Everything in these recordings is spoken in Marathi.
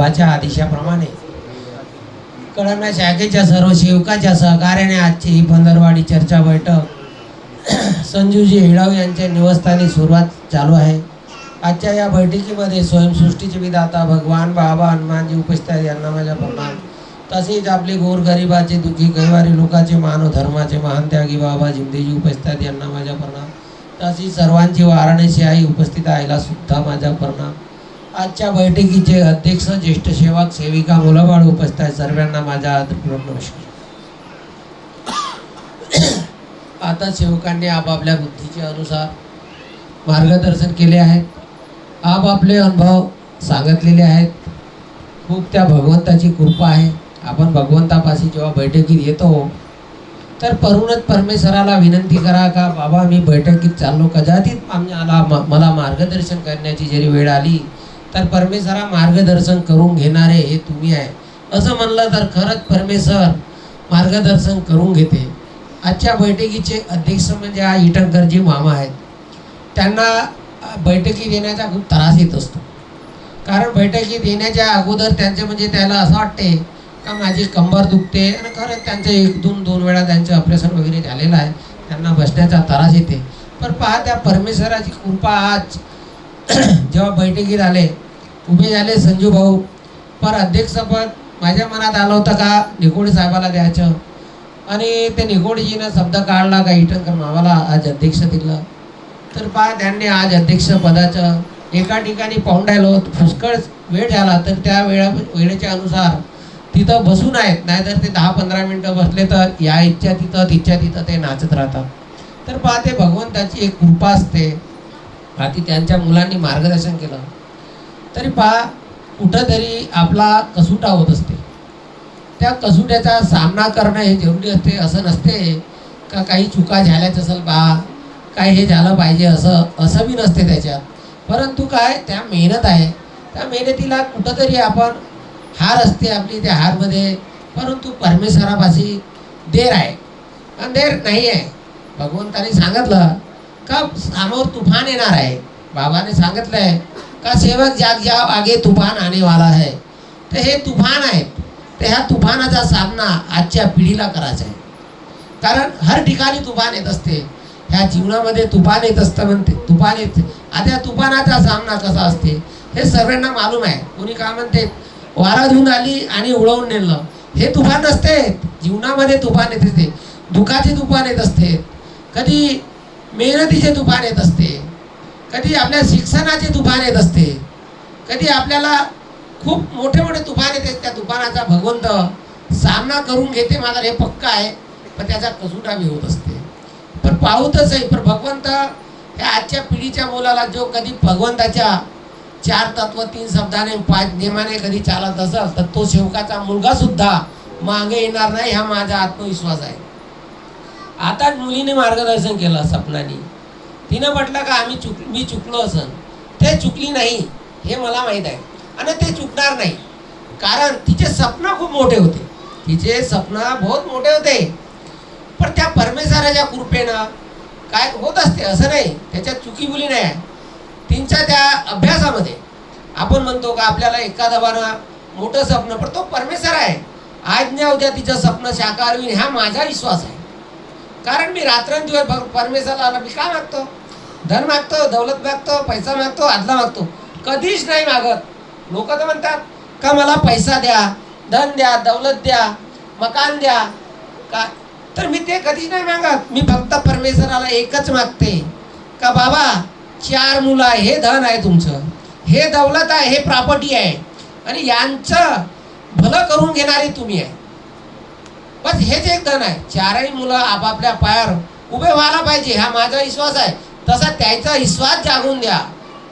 बाबाच्या आदेशाप्रमाणे कळमना शाखेच्या सर्व सेवकाच्या सहकार्याने आजची ही पंधरवाडी चर्चा बैठक. संजूजी हिळाव यांच्या निवासस्थानी सुरुवात चालू आहे. आजच्या या बैठकीमध्ये स्वयंसृष्टीचे विधाता भगवान बाबा हनुमानजी उपस्थित यांना माझ्या प्रणाम. तसेच आपले गोरगरिबाचे दुःखी कैवारी लोकांचे मानव धर्माचे महान त्यागी बाबा जिमदेजी उपस्थित यांना माझ्या प्रणाम. तसेच सर्वांची वाराणसी आई उपस्थित आईला सुद्धा माझा प्रणाम. आजच्या बैठकीचे अध्यक्ष ज्येष्ठ सेवक सेविका मुलाबाळ उपस्थित आहे सर्वांना माझा आदरपूर्वक नमस्कार. आता सेवकांनी आपापल्या बुद्धीच्या अनुसार मार्गदर्शन केले आहेत. आपापले अनुभव सांगितलेले आहेत. खूप त्या भगवंताची कृपा आहे. आपण भगवंतापाशी जेव्हा बैठकीत येतो तर परूनच परमेश्वराला विनंती करा का बाबा मी बैठकीत चाललो. कदाचित आम्हाला म- मला मार्गदर्शन करण्याची जरी वेळ आली तर परमेश्वरा मार्गदर्शन करून घेणारे हे तुम्ही आहे. असं म्हणलं तर खरंच परमेश्वर मार्गदर्शन करून घेते. आजच्या बैठकीचे अध्यक्ष म्हणजे हा इटंकरजी मामा आहेत. त्यांना बैठकी देण्याचा येण्याचा खूप त्रास येत असतो. कारण बैठकीत येण्याच्या अगोदर त्यांचे म्हणजे त्याला असं वाटते का माझी कंबर दुखते? आणि खरंच त्यांचं एक दोन दोन वेळा त्यांचं ऑपरेशन वगैरे झालेलं आहे. त्यांना बसण्याचा त्रास येते. पण पहा त्या परमेश्वराची कृपा आज जेव्हा बैठकीत आले उभे झाले संजू भाऊ. पर अध्यक्षपद माझ्या मनात आलं होतं का निकोडी साहेबाला द्यायचं? आणि ते निकोडीजीनं शब्द काढला का इटनकर मामाला आज अध्यक्ष दिलं. तर पहा त्यांनी आज अध्यक्षपदाचं एका ठिकाणी पाहून राहिलो पुष्कळ वेळ झाला तर त्या वेळा वेळेच्या अनुसार तिथं बसून आहेत. नाहीतर ते दहा पंधरा मिनटं बसले तर या इच्छा तिथं तिच्या तिथं ते नाचत राहतात. तर पहा ते भगवंताची एक कृपा असते. आधी त्यांच्या मुलांनी मार्गदर्शन केलं. तरी पहा कुठंतरी आपला कसुटा होत असते. त्या कसुट्याचा सामना करणं हे जरुरी असते असं नसते का काही चुका झाल्याच असेल बा काय हे झालं पाहिजे असं असं बी नसते त्याच्यात. परंतु काय त्या मेहनत आहे. त्या मेहनतीला कुठंतरी आपण हार असते आपली त्या हारमध्ये. परंतु परमेश्वरापाशी देर आहे. आणि देर नाही आहे भगवंतानी सांगितलं का समोर तुफान येणार आहे? बाबाने सांगितलं आहे का सेवक जाग ज्या आगे तुफान आने वाला आहे तर हे तुफान आहे तर ह्या तुफानाचा सामना आजच्या पिढीला करायचा आहे. कारण हर ठिकाणी तुफान येत असते. ह्या जीवनामध्ये तुफान येत असतं म्हणते. तुफान येत आता तुफानाचा सामना कसा असते हे सर्वांना मालूम आहे. कोणी काय म्हणते वारा धुवून आली आणि उडवून नेलं. हे तुफान नसते. जीवनामध्ये तुफान येत असते. दुःखाचे तुफान येत असते. कधी मेहनतीचे तुफान येत असते. कधी आपल्या शिक्षणाचे तुफान येत असते. कधी आपल्याला खूप मोठे मोठे तुफान येते त्या तुफानाचा भगवंत सामना करून घेते माझा हे पक्का आहे. पण त्याचा कसुटाबी होत असते. पण पाहूतच आहे पण भगवंत ह्या आजच्या पिढीच्या मुलाला जो कधी भगवंताच्या चार तत्व तीन शब्दाने पाच नियमाने कधी चालत असेल तर तो सेवकाचा मुलगासुद्धा मागे येणार नाही हा माझा आत्मविश्वास आहे. आता मुलीने मार्गदर्शन केलं स्वप्नाने तिनं म्हटलं का आम्ही चुक मी चुकलो असं ते चुकली नाही हे मला माहीत आहे. आणि ते चुकणार नाही. कारण तिचे स्वप्न खूप मोठे होते. तिचे स्वप्न बहुत मोठे होते. पण त्या परमेश्वराच्या कृपेनं काय होत असते असं नाही. त्याच्यात चुकी बुली नाही आहे. त्यांच्या त्या अभ्यासामध्ये आपण म्हणतो का आपल्याला एखादा बारा मोठं स्वप्न पण तो परमेश्वर आहे. आज नाही उद्या तिचं स्वप्न साकार होईल हा माझा विश्वास आहे. कारण मी रात्रंदिवस भग परमेश्वराला मी काय मागतो? धन मागतो दौलत मागतो पैसा मागतो आदला मागतो. कधीच नाही मागत. लोक तर म्हणतात का मला पैसा द्या धन द्या दौलत द्या मकान द्या. का? तर मी ते कधीच नाही मागत. मी फक्त परमेश्वराला एकच मागते. का बाबा चार मुलं आहे हे धन आहे तुमचं. हे दौलत आहे हे प्रॉपर्टी आहे. आणि यांचं भलं करून घेणारे तुम्ही आहे. बस हेच एक धन आहे. चारही मुलं आपापल्या पायावर उभे व्हायला पाहिजे हा माझा विश्वास आहे. तसा त्याचा विश्वास जागून द्या.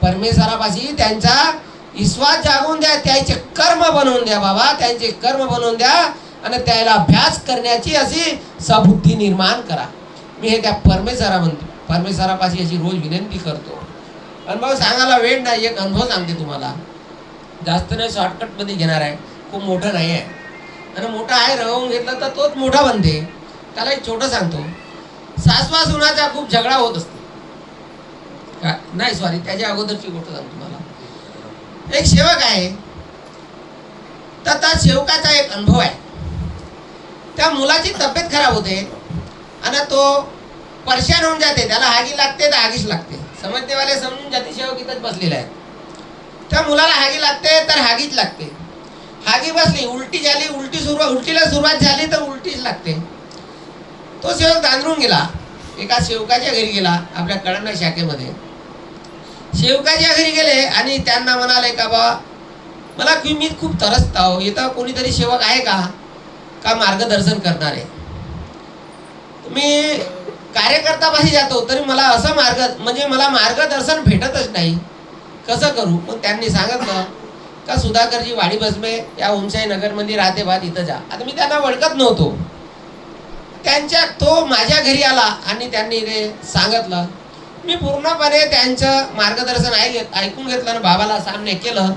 परमेश्वरापाशी त्यांचा विश्वास जागून द्या त्याचे कर्म बनवून द्या बाबा त्यांचे कर्म बनवून द्या आणि त्याला अभ्यास करण्याची अशी सबुद्धी निर्माण करा. मी हे त्या परमेश्वरा म्हणतो परमेश्वरापाशी अशी रोज विनंती करतो. अनुभव सांगायला वेळ नाही एक अनुभव सांगते तुम्हाला. जास्त नाही शॉर्टकटमध्ये घेणार आहे. खूप मोठं नाही आहे. आणि मोठा आहे रवून घेतला तर तोच मोठा बनते. त्याला एक छोटं सांगतो. सासवा सुनाचा खूप झगडा होत असते. का? नाही सॉरी त्याच्या अगोदरची गोष्ट सांगतो तुम्हाला. एक सेवक आहे. तर त्या सेवकाचा एक अनुभव आहे. त्या मुलाची तब्येत खराब होते. आणि तो परशान होऊन जाते. त्याला हागी लागते तर हागीच लागते. समजतेवाले समजून जाते सेवक इथंच बसलेला आहे. त्या मुलाला हागी लागते तर हागीच लागते. हागी बसली उलटी झाली उलटी सुरुवात उलटीला सुरुवात झाली तर उलटीच लागते. तो सेवक दांदरून गेला. एका सेवकाच्या घरी गेला आपल्या कळंना शाखेमध्ये. सेवकाच्या घरी गेले आणि त्यांना म्हणाले का बा मला की मी खूप तरसत आहो. इथं कोणीतरी सेवक आहे का? का मार्गदर्शन करणारे मी कार्यकर्तापाशी जातो तरी मला असं मार्ग म्हणजे मला मार्गदर्शन भेटतच नाही. कसं करू? मग त्यांनी सांगितलं का सुधाकरजी वाडी बसमे या ओमशाही नगरमध्ये राहते बा तिथं जा. आता मी त्यांना ओळखत नव्हतो. त्यांच्या तो माझ्या घरी आला आणि त्यांनी ते सांगितलं. मी पूर्णपणे त्यांचं मार्गदर्शन ऐक ऐकून घेतलं आणि बाबाला सामने केलं.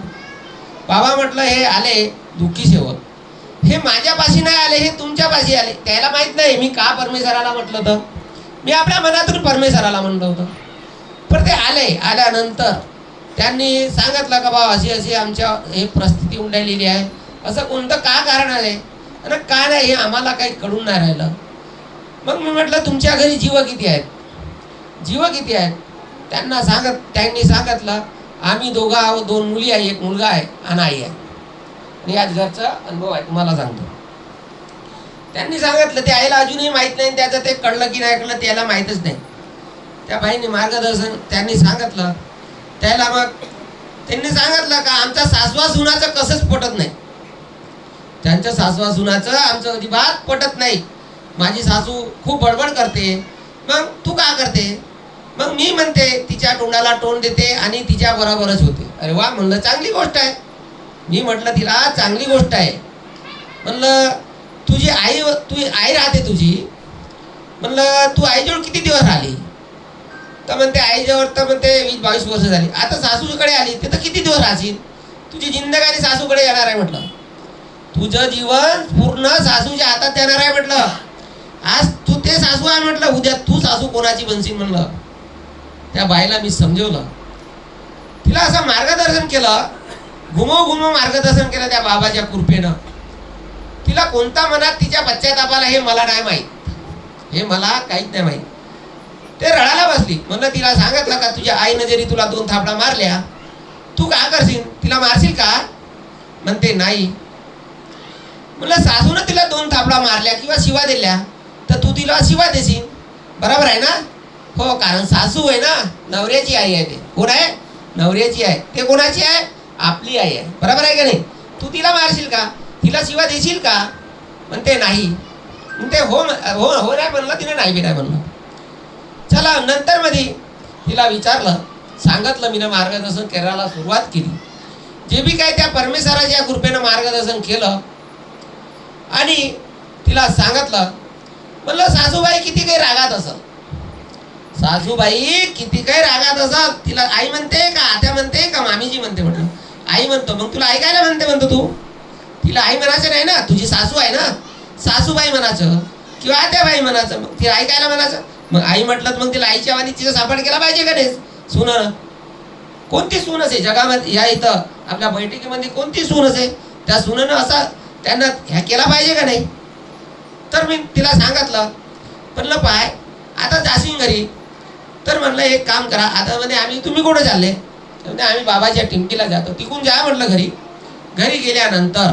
बाबा म्हटलं हे आले दुःखी सेवक हे माझ्यापाशी नाही आले हे तुमच्यापाशी आले. त्याला माहीत नाही मी का परमेश्वराला म्हटलं होतं? मी आपल्या मनातून परमेश्वराला म्हणलं होतं. पण ते आले. आल्यानंतर त्यांनी सांगितलं का बा अशी अशी आमच्या हे परिस्थिती उंडायलेली आहे. असं कोणतं का कारण आहे? आणि का नाही हे आम्हाला काही कळून नाही राहिलं. मग मी म्हटलं तुमच्या घरी जीव किती आहेत? जीव किती आहेत? त्यांना सांगत त्यांनी सांगितलं आम्ही दोघं आहोत दोन मुली आहे एक मुलगा आहे आणि आई आहे. आणि याच घरचा अनुभव आहे तुम्हाला सांगतो. त्यांनी सांगितलं ते आईला अजूनही माहीत नाही त्याचं ते कळलं की नाही कळलं त्याला माहीतच नाही. त्या बाईने मार्गदर्शन त्यांनी सांगितलं त्याला मग त्यांनी सांगितलं का आमचा सासवा सुनाचं कसंच पटत नाही. त्यांच्या सासवा सुनाचं आमचं अजिबात पटत नाही. माझी सासू खूप बडबड करते. मग तू का करते? मग मी म्हणते तिच्या तोंडाला तोंड देते आणि तिच्या बरोबरच होते. अरे वा म्हणलं चांगली गोष्ट आहे. मी म्हटलं तिला चांगली गोष्ट आहे. म्हणलं तुझी आई तू आई राहते तुझी. म्हणलं तू आईजवळ किती दिवस राहिली? तर म्हणते आईजवळ तर म्हणते वीस बावीस वर्ष झाली. आता सासूकडे आली ते तर किती दिवस राहशील? तुझी जिंदगानी सासूकडे येणार आहे म्हटलं. तुझं जीवन पूर्ण सासूच्या हातात येणार आहे म्हटलं. आज तू ते सासू आहे म्हटलं उद्या तू सासू कोणाची बनशील म्हणलं. त्या बाईला मी समजवलं. तिला असं मार्गदर्शन केलं. घुमव घुमव मार्गदर्शन केलं त्या बाबाच्या कृपेनं. तिला कोणता मनात तिच्या पश्चातापाला हे मला नाही माहीत. हे मला काहीच नाही माहीत. ते रडायला बसली. म्हणलं तिला सांगितलं का तुझ्या आईनं जरी तुला दोन थापडा मारल्या तू का करशील? तिला मारशील का? म्हणते नाही. म्हणलं सासूनं तिला दोन थापडा मारल्या किंवा शिवा दिल्या तर तू तिला शिवा देशील. बरोबर आहे ना? हो कारण सासू आहे ना नवऱ्याची आई आहे ते. कोण आहे? नवऱ्याची आहे. ते कोणाची आहे? आपली आई आहे. बरोबर आहे का नाही? तू तिला मारशील का? तिला शिवा देशील का? म्हणते नाही. म्हणते हो हो हो नाही म्हणलं तिने नाही बी नाही म्हणलं. चला नंतर मध्ये तिला विचारलं सांगितलं मी मार्गदर्शन करायला सुरुवात केली. जे बी काय त्या परमेश्वराच्या कृपेनं मार्गदर्शन केलं आणि तिला सांगितलं म्हणलं सासूबाई किती काही रागात असं सासूबाई किती काही रागात असत तिला आई म्हणते का? आत्या म्हणते का? मामीजी म्हणते म्हटलं. आई म्हणतो. मग तुला ऐकायला म्हणते म्हणतो तू? तिला आई म्हणायचं नाही ना. तुझी सासू आहे ना. सासूबाई म्हणायचं किंवा आत्याबाई म्हणायचं. मग तिला ऐकायला म्हणायचं? मग आई म्हटलं तर मग तिला आईच्या वाणी तिचा सापड केला पाहिजे का नाही सून. कोणती सून असे जगामध्ये? या इथं आपल्या बैठकीमध्ये कोणती सून असे त्या सुनानं असा त्यांना ह्या केला पाहिजे का नाही? तर मी तिला सांगितलं म्हणलं पाय आता जाशील घरी. तर म्हणलं एक काम करा आता म्हणे आम्ही तुम्ही कुठं चालले? तर आम्ही बाबाच्या टिमकीला जातो. तिकून जा म्हटलं घरी. घरी गेल्यानंतर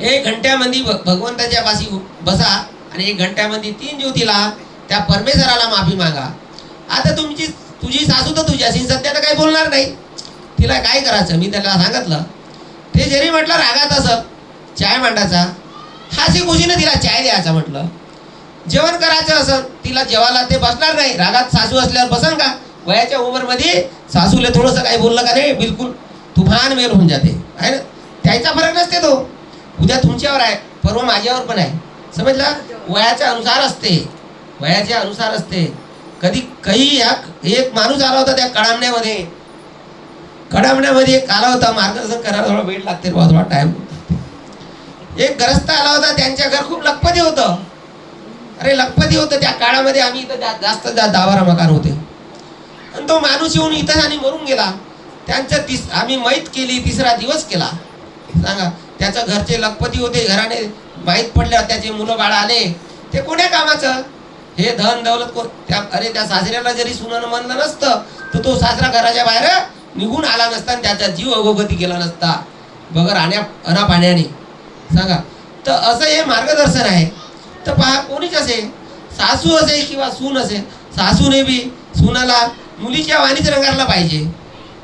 एक घंट्यामध्ये भ- भगवंताच्या पाशी बसा आणि एक घंट्यामध्ये तीन ज्योतीला त्या परमेश्वराला माफी मागा. आता तुमची तुझी सासू तर तुझ्याशी सध्या तर काही बोलणार नाही. तिला काय करायचं? मी त्याला सांगितलं. ते जरी म्हटलं रागात असं. चाय मांडायचा. हाशी खुशीनं तिला चाय द्यायचा म्हटलं. जेवण करायचं असं. तिला जेवायला ते बसणार नाही. रागात सासू असल्यावर बसन का? वयाच्या उमरमध्ये सासूला थोडंसं काही बोललं का नाही? बिलकुल तुफान मेल होऊन जाते. आहे ना? त्याचा फरक नसते तो. उद्या तुमच्यावर आहे. परवा माझ्यावर पण आहे. समजला? वयाच्या अनुसार असते. वयाच्या अनुसार असते. कधी काही ह्या एक माणूस आला होता त्या कडामण्यामध्ये. कडामण्यामध्ये एक आला होता मार्गदर्शन करायला थोडा वेळ लागते बुवा, थोडा टाइम एक ग्रस्त आला होता त्यांच्या घर खूप लखपती होतं. अरे लखपती होतं त्या काळामध्ये आम्ही इथं जा- जास्त दावारा मकार होते. आणि तो माणूस येऊन इथं आणि मरून गेला. त्यांचं तिस आम्ही मैत केली तिसरा दिवस केला. सांगा त्याचं घरचे लखपती होते घराने माहीत पडल्यावर त्याचे मुलं बाळ आले. ते कोण्या कामाचं? हे धन दौलत कोण त्या अरे त्या सासऱ्याला जरी सुनानं म्हणलं नसतं तर तो सासरा घराच्या बाहेर निघून आला नसता आणि त्याचा जीव अगोगती केला नसता. बगर राण्या अना पाण्याने. सांगा. तर असं हे मार्गदर्शन आहे. तर पहा कोणीच असे सासू असे किंवा सून असेल सासूने बी सुनाला मुलीच्या वाणीच रंगारला पाहिजे.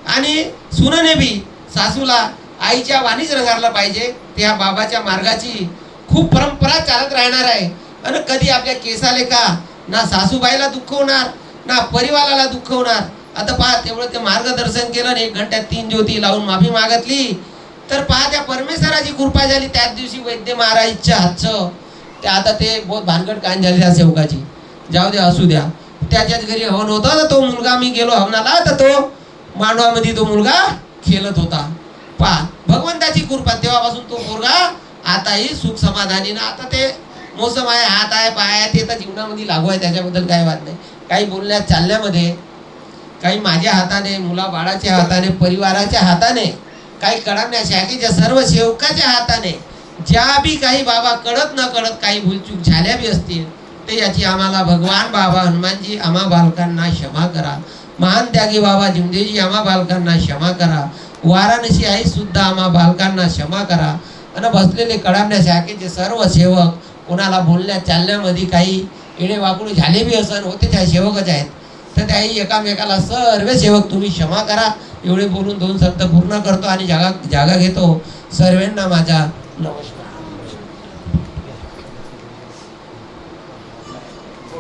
आणि सुनने बी सासूला आईच्या वाणीच रंगारला पाहिजे. त्या बाबाच्या मार्गाची खूप परंपरा चालत राहणार आहे. आणि कधी आपल्या केसाले का ना सासूबाईला दुःख होणार ना परिवाराला दुःख होणार? आता पहा तेवढं ते मार्गदर्शन केलं एक घंट्यात तीन ज्योती लावून माफी मागितली. तर पहा त्या परमेश्वराची कृपा झाली त्याच दिवशी वैद्य महाराजच्या हातचं. ते आता ते बहुत भानगड कान झाली त्या सेवकाची. जाऊ द्या असू द्या. त्याच्याच घरी हवन होतं तर तो मुलगा मी गेलो हवनाला तर तो मांडवामध्ये तो मुलगा खेळत होता. पहा भगवंताची कृपा तेव्हापासून तो मुलगा आताही सुख समाधानी ना आता ते मोसम आहे हात आहे पाय आहे ते तर जीवनामध्ये लागू आहे त्याच्याबद्दल काही वाद नाही. काही बोलण्यात चालण्यामध्ये काही माझ्या हाताने मुला बाळाच्या हाताने परिवाराच्या हाताने काही कळाल्या शाखेच्या सर्व सेवकाच्या हाताने ज्या बी काही बाबा कळत न कळत काही भूलचूक झाल्या बी असतील ते याची आम्हाला भगवान बाबा हनुमानजी आम्हा बालकांना क्षमा करा. महान त्यागी बाबा जिमदेजी आम्हा बालकांना क्षमा करा. वाराणसी आई सुद्धा आम्हा बालकांना क्षमा करा. आणि बसलेले कडामण्या शाखेचे सर्व सेवक कोणाला बोलण्या चालण्यामध्ये काही येडे वाकडे झाले बी असन होते त्या सेवकच आहेत. तर त्याही एकामेकाला सर्व सेवक तुम्ही क्षमा करा. एवढे बोलून दोन शब्द पूर्ण करतो आणि जागा जागा घेतो. सर्वांना माझा नमस्कार.